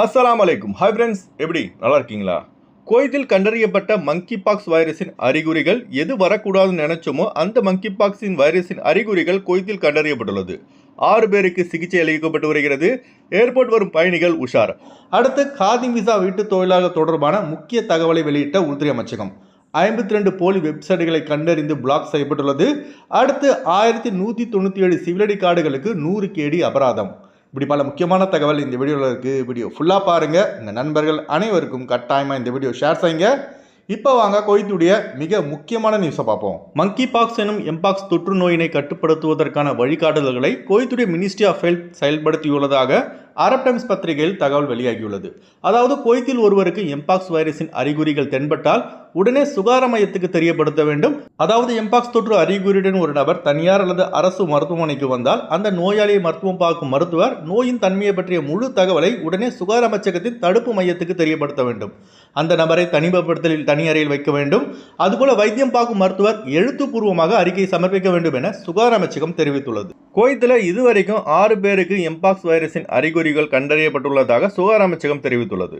அஸ்லாம் அலைக்கும் hi friends எப்படி? நல்லா இருக்கீங்களா? குவைத்தில் கண்டறியப்பட்ட மங்கி பாக்ஸ் வைரஸின் அறிகுறிகள் எது வரக்கூடாதுன்னு நினைச்சோமோ அந்த மங்கி பாக்ஸின் வைரஸின் அறிகுறிகள் கோயத்தில் கண்டறியப்பட்டுள்ளது. ஆறு பேருக்கு சிகிச்சை அளிக்கப்பட்டு வருகிறது. ஏர்போர்ட் வரும் பயணிகள் உஷார். அடுத்து காதி விசா வீட்டு தொழிலாளர் தொடர்பான முக்கிய தகவலை வெளியிட்ட உள்துறை அமைச்சகம். ஐம்பத்தி ரெண்டு போலி வெப்சைட்டுகளை கண்டறிந்து பிளாக் செய்யப்பட்டுள்ளது. அடுத்து ஆயிரத்தி நூற்றி தொண்ணூற்றி ஏழு சிவிலடி கார்டுகளுக்கு நூறு கேடி அபராதம். இப்படி பல முக்கியமான தகவல் இந்த வீடியோவில் இருக்குது வீடியோ ஃபுல்லாக பாருங்கள் இந்த நண்பர்கள் அனைவருக்கும் கட்டாயமாக இந்த வீடியோ ஷேர் செய்யுங்க. இப்போ வாங்க கொய்த்துடைய மிக முக்கியமான நியூஸை பார்ப்போம். மங்கி பாக்ஸ் எனும் எம்பாக்ஸ் தொற்று நோயினை கட்டுப்படுத்துவதற்கான வழிகாட்டுதல்களை கொய்த்துடைய மினிஸ்ட்ரி ஆஃப் ஹெல்த் செயல்படுத்தியுள்ளதாக அரப் டைம்ஸ் பத்திரிகையில் தகவல் வெளியாகியுள்ளது. அதாவது குவைத்தில் ஒருவருக்கு எம்பாக்ஸ் வைரஸின் அறிகுறிகள் தென்பட்டால் உடனே சுகார மையத்துக்கு தெரியப்படுத்த வேண்டும். அதாவது எம்பாக்ஸ் தொற்று அறிகுறியுடன் ஒரு நபர் தனியார் அல்லது அரசு மருத்துவமனைக்கு வந்தால் அந்த நோயாளியை மருத்துவம் பார்க்கும் மருத்துவர் நோயின் தன்மையை பற்றிய முழு தகவலை உடனே சுகார அமைச்சகத்தின் தடுப்பு மையத்துக்கு தெரியப்படுத்த வேண்டும். அந்த நபரை தனிமைப்படுத்தலில் தனி அறையில் வைக்க வேண்டும். அதுபோல வைத்தியம் பார்க்கும் மருத்துவர் எழுத்துப்பூர்வமாக அறிக்கை சமர்ப்பிக்க வேண்டும் என சுகார அமைச்சகம் தெரிவித்துள்ளது. குவைத்தில் இதுவரைக்கும் ஆறு பேருக்கு எம்பாக்ஸ் வைரஸின் அறிகுறிகள் கண்டறியப்பட்டுள்ளதாக சுகாதார அமைச்சகம் தெரிவித்துள்ளது.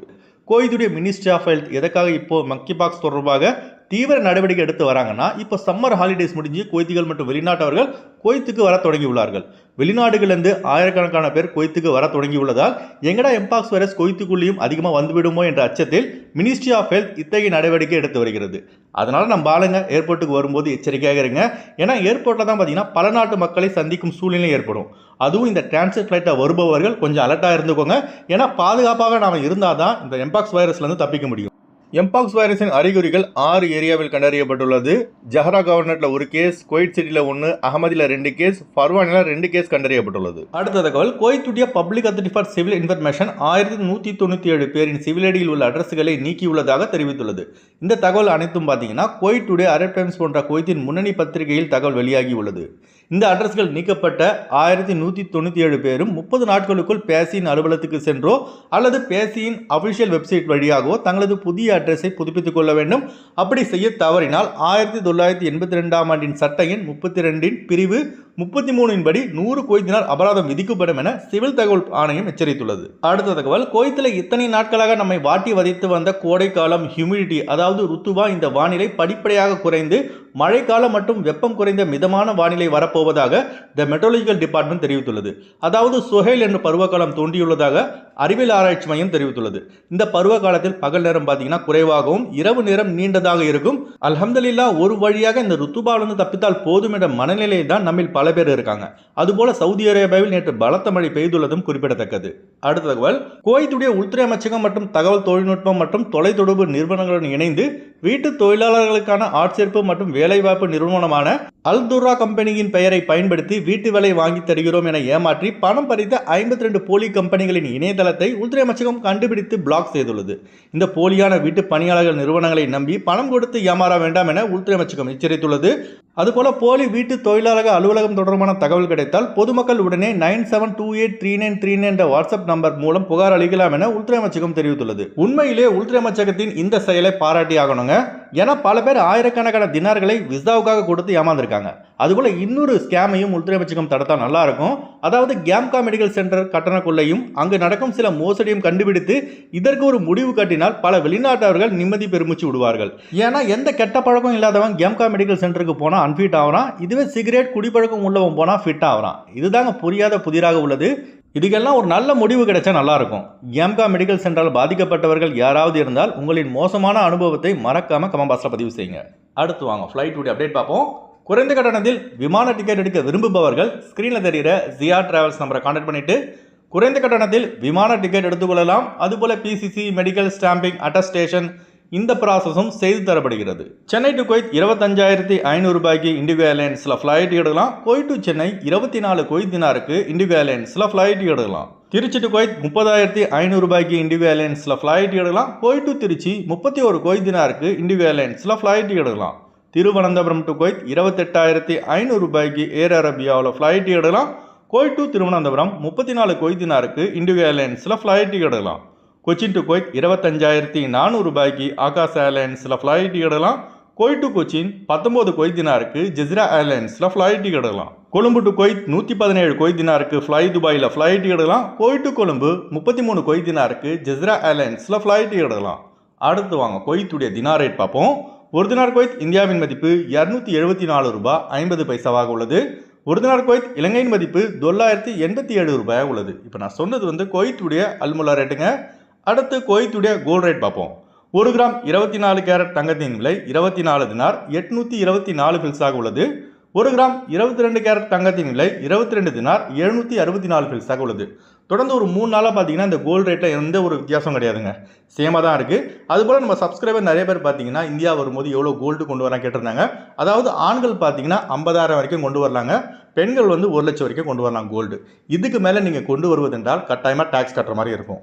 கோயத்துடைய மினிஸ்ட்ரி ஆஃப் ஹெல்த் எதற்காக இப்போ மக்கி பாக்ஸ் தொடர்பாக தீவிர நடவடிக்கை எடுத்து வராங்கன்னா இப்போ சம்மர் ஹாலிடேஸ் முடிஞ்சு குவைத்திகள் மற்றும் வெளிநாட்டவர்கள் குவைத்துக்கு வர தொடங்கியுள்ளார்கள். வெளிநாடுகளிலிருந்து ஆயிரக்கணக்கான பேர் குவைத்துக்கு வர தொடங்கியுள்ளதால் எங்கடா எம்பாக்ஸ் வைரஸ் குவைத்துக்குள்ளேயும் அதிகமாக வந்துவிடுமோ என்ற அச்சத்தில் மினிஸ்ட்ரி ஆஃப் ஹெல்த் இத்தகைய நடவடிக்கை எடுத்து வருகிறது. அதனால் நம்ம ஆளுங்க ஏர்போர்ட்டுக்கு வரும்போது எச்சரிக்கையாக இருங்க. ஏன்னா ஏர்போர்ட்டில் தான் பார்த்தீங்கன்னா பல நாட்டு மக்களை சந்திக்கும் சூழ்நிலை ஏற்படும். அதுவும் இந்த டிரான்சிட் ஃப்ளைட்டில் வருபவர்கள் கொஞ்சம் அலர்ட்டாக இருந்துக்கோங்க. ஏன்னா பாதுகாப்பாக நாம் இருந்தால் தான் இந்த எம்பாக்ஸ் வைரஸ்லேருந்து தப்பிக்க முடியும். எம்பாக்ஸ் வைரஸின் அறிகுறிகள் ஆறு ஏரியாவில் கண்டறியப்பட்டுள்ளது. ஜஹரா கவர்னரில் ஒரு கேஸ் குவைட் சிட்டியில் ஒன்று அகமதியில் ரெண்டு கேஸ் ஃபர்வானில் ரெண்டு கேஸ் கண்டறியப்பட்டுள்ளது. அடுத்த தகவல் குவைத்துடைய public authority for civil information ஆயிரத்தி நூற்றி தொண்ணூற்றி ஏழு பேரின் சிவிலடியில் உள்ள அட்ரஸ்களை நீக்கியுள்ளதாக தெரிவித்துள்ளது. இந்த தகவல் அனைத்தும் பார்த்தீங்கன்னா குவைட் டுடே அரப் டைம்ஸ் போன்ற குவைத்தின் முன்னணி பத்திரிகையில் தகவல் வெளியாகியுள்ளது இந்த அட்ரஸ்கள் நீக்கப்பட்ட ஆயிரத்தி நூற்றி தொண்ணூற்றி ஏழு பேரும் முப்பது நாட்களுக்குள் பேசியின் அலுவலகத்துக்கு சென்றோ அல்லது பேசியின் அபிஷியல் வெப்சைட் வழியாகவோ தங்களது புதிய அட்ரஸை புதுப்பித்துக் கொள்ள வேண்டும். அப்படி செய்ய தவறினால் ஆயிரத்தி தொள்ளாயிரத்தி எண்பத்தி ரெண்டாம் ஆண்டின் சட்டையின் முப்பத்தி ரெண்டின் பிரிவு முப்பத்தி மூணின் படி நூறு கோய்த்தினால் அபராதம் விதிக்கப்படும் என சிவில் தகவல் ஆணையம் எச்சரித்துள்ளது. அடுத்த தகவல் கோயத்தில் இத்தனை நாட்களாக நம்மை வாட்டி வதைத்து வந்த கோடைக்காலம் ஹியூமிடிட்டி அதாவது ருத்துவா இந்த வானிலை படிப்படியாக குறைந்து மழைக்காலம் மற்றும் வெப்பம் குறைந்த மிதமான வானிலை வரப்போவதாக த மெட்ரோலஜிக்கல் டிபார்ட்மெண்ட் தெரிவித்துள்ளது. அதாவது சுஹேல் என்ற பருவகாலம் தோன்றியுள்ளதாக அறிவியல் ஆராய்ச்சி மையம் தெரிவித்துள்ளது. இந்த பருவ காலத்தில் பகல் நேரம் பார்த்தீங்கன்னா குறைவாகவும் இரவு நேரம் நீண்டதாக இருக்கும். அலமதுல்லா ஒரு வழியாக இந்த ருத்துபாவிலிருந்து தப்பித்தால் போதும் என்ற மனநிலையை தான் நம்மில் பல பேர் இருக்காங்க. அதுபோல சவுதி அரேபியாவில் நேற்று பலத்த மழை பெய்துள்ளதும் குறிப்பிடத்தக்கது. அடுத்த தகவல். குவைத்துடைய உள்துறை அமைச்சகம் மற்றும் தகவல் தொழில்நுட்பம் மற்றும் தொலைத்தொடர்பு நிறுவனங்களுடன் இணைந்து வீட்டு தொழிலாளர்களுக்கான ஆட்சேர்ப்பு மற்றும் வேலைவாய்ப்பு நிறுவனமான அல்துரா கம்பெனியின் பெயரை பயன்படுத்தி வீட்டு வேலை வாங்கி தருகிறோம் என ஏமாற்றி பணம் பறித்த ஐம்பத்தி ரெண்டு போலி கம்பெனிகளின் இணையதளத்தை உள்துறை அமைச்சகம் கண்டுபிடித்து பிளாக் செய்துள்ளது. இந்த போலியான வீட்டு பணியாளர்கள் நிறுவனங்களை நம்பி பணம் கொடுத்து ஏமாற வேண்டாம் என உள்துறை அமைச்சகம் எச்சரித்துள்ளது. அதுபோல போலி வீட்டு தொழிலாளர் அலுவலகம் தொடர்பான தகவல் கிடைத்தால் பொதுமக்கள் உடனே nine seven two eight three nine three nine என்ற வாட்ஸ்அப் நம்பர் மூலம் புகார் அளிக்கலாம் என உள்துறை அமைச்சகம் தெரிவித்துள்ளது. உண்மையிலே உள்துறை அமைச்சகத்தின் இந்த செயலை பாராட்டி ஆகணுங்க. ஏன்னா பல பேர் ஆயிரக்கணக்கான தினார்களை விசாவுக்காக கொடுத்து ஏமாந்துருக்காங்க. அதுபோல இன்னொரு ஸ்கேமையும் உள்துறை அமைச்சகம் தடுத்தா நல்லா இருக்கும் அதாவது கேம்கா மெடிக்கல் சென்டர் கட்டண கொள்ளையும் அங்கு நடக்கும் சில மோசடியும் கண்டுபிடித்து இதற்கு ஒரு முடிவு கட்டினால் பல வெளிநாட்டவர்கள் நிம்மதி பெருமிச்சு விடுவார்கள். ஏன்னா எந்த கெட்ட பழக்கம் இல்லாதவன் கேம்கா மெடிக்கல் சென்டருக்கு போனால் அன்ஃபிட் ஆகிறான் இதுவே சிகரெட் குடிப்பழக்கம் உள்ளவன் போனால் ஃபிட் ஆகிறான் இதுதாங்க புரியாத புதிராக உள்ளது. இதுக்கெல்லாம் ஒரு நல்ல முடிவு கிடைச்சா நல்லாயிருக்கும். எம்கா கேம்கா மெடிக்கல் சென்டரால் பாதிக்கப்பட்டவர்கள் யாராவது இருந்தால் உங்களின் மோசமான அனுபவத்தை மறக்காமல் கமெண்ட் பாக்ஸில் பதிவு செய்யுங்க. அடுத்து வாங்க ஃப்ளைட் உடைய அப்டேட் பார்ப்போம். குறைந்த கட்டணத்தில் விமான டிக்கெட் எடுக்க விரும்புபவர்கள் ஸ்க்ரீனில் தெரிகிற ஜியா டிராவல்ஸ் நம்பரை கான்டாக்ட் பண்ணிட்டு குறைந்த கட்டணத்தில் விமான டிக்கெட் எடுத்துக்கொள்ளலாம் அதுபோல் பிசிசி மெடிக்கல் ஸ்டாம்பிங் அட்டஸ்டேஷன் இந்த ப்ராசஸும் செய்து தரப்படுகிறது. சென்னை டு குவைத் இருபத்தஞ்சாயிரத்தி ஐநூறு ரூபாய்க்கு இண்டிகோ ஏர்லைன்ஸில் ஃப்ளைட் எடுக்கலாம். குவைட் டு சென்னை இருபத்தி நாலு குவைத் தினாருக்கு இண்டிகோ ஏர்லைன்ஸில் ஃப்ளைட் எடுக்கலாம். திருச்சி டு குவைத் முப்பதாயிரத்தி ஐநூறு ரூபாய்க்கு இண்டிகோ ஏர்லைன்ஸில் ஃப்ளைட் எடுக்கலாம். குவைட் டு திருச்சி முப்பத்தி ஒரு குவைத் தினாருக்கு இண்டிகோ ஏர்லைன்ஸில் ஃப்ளைட் எடுக்கலாம். திருவனந்தபுரம் டு குவைத் இருபத்தெட்டாயிரத்தி ஐநூறு ரூபாய்க்கு ஏர் அரேபியாவில் ஃப்ளைட் எடுக்கலாம். குவைத் டு திருவனந்தபுரம் முப்பத்தி நாலு கொய்தினாருக்கு இண்டிகோ ஏர்லைன்ஸில் ஃப்ளைட் எடுக்கலாம். கொச்சின் டு குவைத் இருபத்தஞ்சாயிரத்தி நானூறு ரூபாய்க்கு ஆகாஷ் ஏர்லைன்ஸில் ஃப்ளைட் எடுக்கலாம் குவைத் டு கொச்சின் பத்தொம்போது கொய்தினாருக்கு தினாருக்கு ஜெசிரா ஏர்லைன்ஸில் ஃப்ளைட் எடுக்கலாம் கொழும்பு டு கொய்த் நூற்றி பதினேழு கொய் தினாருக்கு ஃப்ளை துபாயில் ஃப்ளைட் எடுக்கலாம் கொய்த் டு கொழும்பு முப்பத்தி மூணு கொய்தினாருக்கு ஜெஸ்ரா ஏர்லைன்ஸில் ஃப்ளைட் எடுக்கலாம் அடுத்து வாங்க கொய்த்துடைய தினா ரேட் பார்ப்போம். ஒரு தினார் கொய்த் இந்தியாவின் மதிப்பு இரநூத்தி எழுபத்தி நாலு ரூபாய் ஐம்பது பைசாவாக உள்ளது. ஒரு தினார் கொய்த் இலங்கையின் மதிப்பு தொள்ளாயிரத்தி எண்பத்தி ஏழு ரூபாயாக உள்ளது. இப்போ நான் சொன்னது வந்து கொய்த்துடைய அல்முலா ரேட்டுங்க அடுத்து கொய்த்துடைய கோல்ட் ரேட் பார்ப்போம். ஒரு கிராம் இருபத்தி நாலு கேரட் தங்கத்தின் விலை இருபத்தி நாலு தினார் எட்நூற்றி இருபத்தி நாலு பில்ஸாக உள்ளது. ஒரு கிராம் இருபத்தி ரெண்டு கேரட் தங்கத்தின் விலை இருபத்தி ரெண்டு தினார் எழுநூற்றி அறுபத்தி நாலு பில்ஸாக உள்ளது. தொடர்ந்து ஒரு மூணு நாளாக பார்த்தீங்கன்னா இந்த கோல்டு ரேட்டில் எந்த ஒரு வித்தியாசம் கிடையாதுங்க. சேமாக தான் இருக்குது அதுபோல் நம்ம சப்ஸ்கிரைபர் நிறைய பேர் பார்த்தீங்கன்னா இந்தியா வரும்போது எவ்வளோ கோல்டு கொண்டு வரலாம் கேட்டிருந்தாங்க. அதாவது ஆண்கள் பார்த்தீங்கன்னா ஐம்பதாயிரம் வரைக்கும் கொண்டு வரலாங்க. பெண்கள் வந்து ஒரு லட்சம் வரைக்கும் கொண்டு வரலாம் கோல்டு இதுக்கு மேலே நீங்கள் கொண்டு வருவதென்றால் கட்டாயமாக டேக்ஸ் கட்டுற மாதிரி இருக்கும்.